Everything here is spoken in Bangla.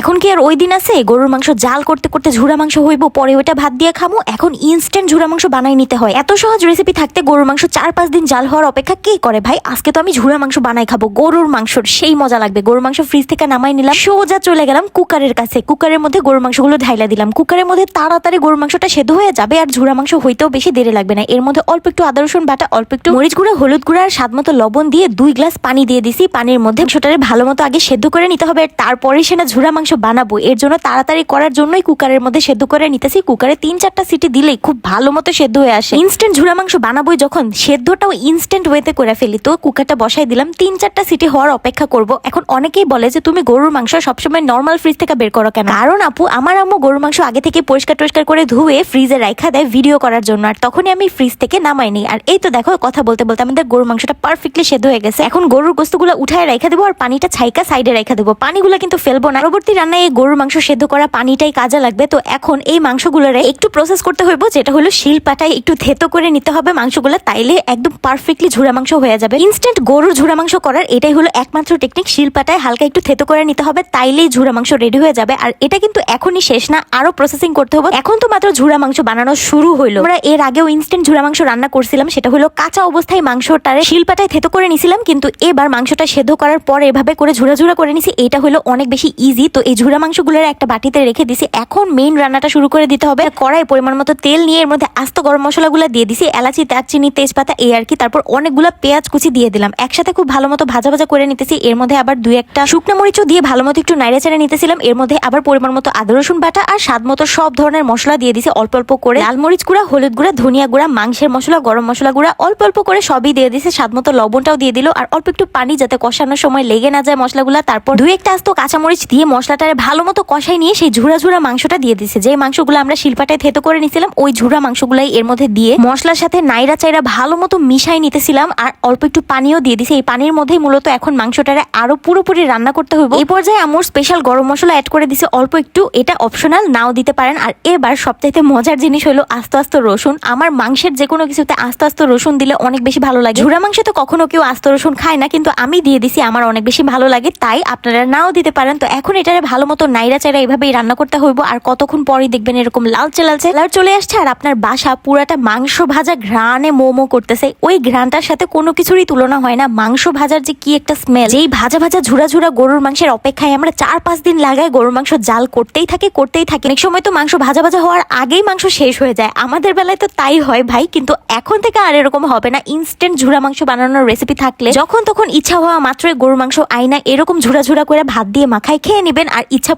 এখন কি আর ওই দিন আছে? গরুর মাংস জাল করতে করতে ঝুড়া মাংস হইব, পরে ওইটা ভাত দিয়ে খামো। এখন ইনস্ট্যান্ট ঝুড়া মাংস বানাই নিতে হয়। এত সহজ রেসিপি থাকতে গরুর মাংস চার পাঁচ দিন জাল হওয়ার অপেক্ষা কে করে ভাই? আজকে তো আমি ঝুড়া মাংস বানাই খাব, গরুর মাংসর সেই মজা লাগবে। গরুর মাংস ফ্রিজ থেকে নামাই নিলাম, সোজা চলে গেলাম কুকারের কাছে। কুকারের মধ্যে গরুর মাংসগুলো ঢাইলা দিলাম। কুকারের মধ্যে তাড়াতাড়ি গরুর মাংসটা সেদ্ধ হয়ে যাবে আর ঝুড়া মাংস হইতেও বেশি দেরি লাগবে না। এর মধ্যে অল্প একটু আদা, রসুন বাটা, অল্প একটু মরিচ গুঁড়া, হলুদ গুঁড়া আর স্বাদ মতো লবণ দিয়ে দুই গ্লাস পানি দিয়ে দিছি। পানির মধ্যে মাংসটারে ভালো মতো আগে সেদ্ধ করে নিতে হবে আর তারপরে সেটা ঝুরা মাংস বানাবো, এর জন্য তাড়াতাড়ি করার জন্যই কুকারের মধ্যে সেদ্ধ করে নিতেছি। কুকারে তিন চারটা সিটি দিলেই খুব ভালো মতো সেদ্ধ হয়ে আসে। ইনস্ট্যান্ট ঝুরা মাংস বানাবোই যখন, সেদ্ধটাও ইনস্ট্যান্ট ওয়েতে করে ফেলি। তো কুকারটা বসাই দিলাম, তিন চারটা সিটি হওয়ার অপেক্ষা করব। এখন অনেকেই বলে যে, তুমি গরুর মাংস সবসময় নর্মাল ফ্রিজ থেকে বের করো কেন? কারণ আপু, আমার আম্মু গরুর মাংস আগে থেকে পরিষ্কার টরিষ্কার করে ধুয়ে ফ্রিজে রাখা দেয় ভিডিও করার জন্য। আর তখনই আমি ফ্রিজ থেকে নামাই নিই। আর এই তো দেখো, কথা বলতে বলতে আমাদের গরুর মাংসটা পারফেক্টলি সেদ্ধ হয়ে গেছে। এখন গরুর গোস্তগুলো উঠায় রেখে দেবো আর পানিটা ছাইকা সাইডে রেখে দেবো। পানিগুলো কিন্তু ফেলব না। পরবর্তী রান্নায় এই গরুর মাংস সেদ্ধ করা পানিটাই কাজে লাগবে। তো এখন এই মাংসগুলোরে একটু প্রসেস করতে হইব, যেটা হলো শিল পাটায় একটু থেতো করে নিতে হবে মাংসগুলো, তাইলে একদম পারফেক্টলি ঝুরা মাংস হয়ে যাবে। ইনস্ট্যান্ট গরুর ঝুরা মাংস করার এটাই হলো একমাত্র টেকনিক শিল পাটায় হালকা একটু থেতো করে নিতে হবে, তাইলেই ঝুরা মাংস রেডি হয়ে যাবে। আর এটা কিন্তু এখনই শেষ না, আরও প্রসেসিং করতে হবে। এখন তো মাত্র ঝুরা মাংস বানানো শুরু হইল। আমরা এর আগেও ইনস্ট্যান্ট ঝুরা মাংস রান্না করছিলাম, সেটা হলো কাঁচা অবস্থায় মাংসটারে শিলপাটায় থেতো করে নিছিলাম, কিন্তু এবার মাংসটা সেদ্ধ করার পর এভাবে করে ঝুরা ঝুরা করে নিছি, এটা হলো অনেক বেশি ইজি তো এই ঝুরা মাংসগুলোর একটা বাটিতে রেখে দিছি। এখন মেইন রান্নাটা শুরু করে দিতে হবে। কড়াই পরিমাণ মতো তেল নিয়ে এর মধ্যে আস্ত গরম মশলাগুলো দিয়ে দিছি। এলাচি, দারচিনি, তেজপাতা, এই আর কি। তারপর অনেকগুলো পেঁয়াজ কুচি দিয়ে দিলাম। একসাথে খুব ভালো মতো ভাজা ভাজা করে নিতেছি। এর মধ্যে আবার দুই একটা শুকনো মরিচও দিয়ে ভালো মতো একটু নাইড়ে চেড়ে নিতেছিলাম। এর মধ্যে আবার পরিমাণ মতো আদা, রসুন বাটা আর স্বাদ মতো সব ধরনের মশলা দিয়ে দিছি। অল্প অল্প করে লাল মরিচ গুঁড়া, হলুদ গুঁড়া, ধনিয়া গুঁড়া, মাংসের মশলা, গরম মশলা গুঁড়া, অল্প অল্প করে সবই দিয়ে দিছে। স্বাদ মতো লবণটাও দিয়ে দিল। আর অল্প একটু পানি যাতে কষানোর সময় লেগে না যায় মশলাগুলো। তারপর দুই একটা আস্ত কাঁচামরিচ দিয়ে মশলাটারে ভালো মতো কষাই নিয়ে সেই ঝুরা ঝুরা মাংসটা দিয়ে দিছে। যে মাংসগুলো আমরা শিলপাটায় থেতো করে নিছিলাম, ওই ঝুরা মাংসগুলাই এর মধ্যে দিয়ে মশলার সাথে নাইরা চাইরা ভালো মতো মিশাই নিতেছিলাম আর অল্প একটু পানিও দিয়ে দিছে। এই পানির মধ্যেই মূলত এখন মাংসটারে আরও পুরোপুরি রান্না করতে হবে এই পর্যায়ে আমার স্পেশাল গরম মশলা অ্যাড করে দিছে অল্প একটু। এটা অপশনাল নাও দিতে পারেন। আর এবার সবচাইতে মজার জিনিস হলো আস্তে আস্তে রসুন। আমার মাংসের যে কোনো কিছুতে আস্তে আস্তে রসুন দিলে অনেক বেশি ভালো লাগে। ঝুরা মাংস তো কখনো কেউ আস্ত রসুন খায় না, কিন্তু আমি দিয়ে দিছি, আমার অনেক বেশি ভালো লাগে। তাই আপনারা নাও দিতে পারেন। তো এখন এটারে ভালো মতো নাইরা চাইরা এভাবেই রান্না করতে হইব। আর কতক্ষণ পরে দেখবেন এরকম লালচে লালচে লাল চলে আসছে আর আপনার বাসা পুরাটা মাংস ভাজা ঘ্রাণে মোমো করতেছে। ওই ঘ্রাণটার সাথে কোনো কিছুরই তুলনা হয় না। মাংস ভাজার যে কি একটা স্মেল যেই ভাজা ভাজা ঝুরা ঝুরা গরুর মাংসের অপেক্ষায় আমরা চার পাঁচ দিন লাগাই গরুর মাংস জাল করতেই থাকে করতেই থাকে। অনেক সময় তো মাংস ভাজা ভাজা হওয়ার আগেই মাংস শেষ হয়ে যায়। আমাদের বেলায় তো তাই হয় ভাই, কিন্তু এখন থেকে আর এরকম হবে না। ইনস্ট্যান্ট ঝুরা মাংস বানানোর রেসিপি থাকলে যখন তখন ইচ্ছা হওয়া মাত্রই গরুর মাংস আইনা এরকম ঝুরা ঝুরা করে ভাত দিয়ে মাখায় খেয়ে নেবেন। আর ইচ্ছা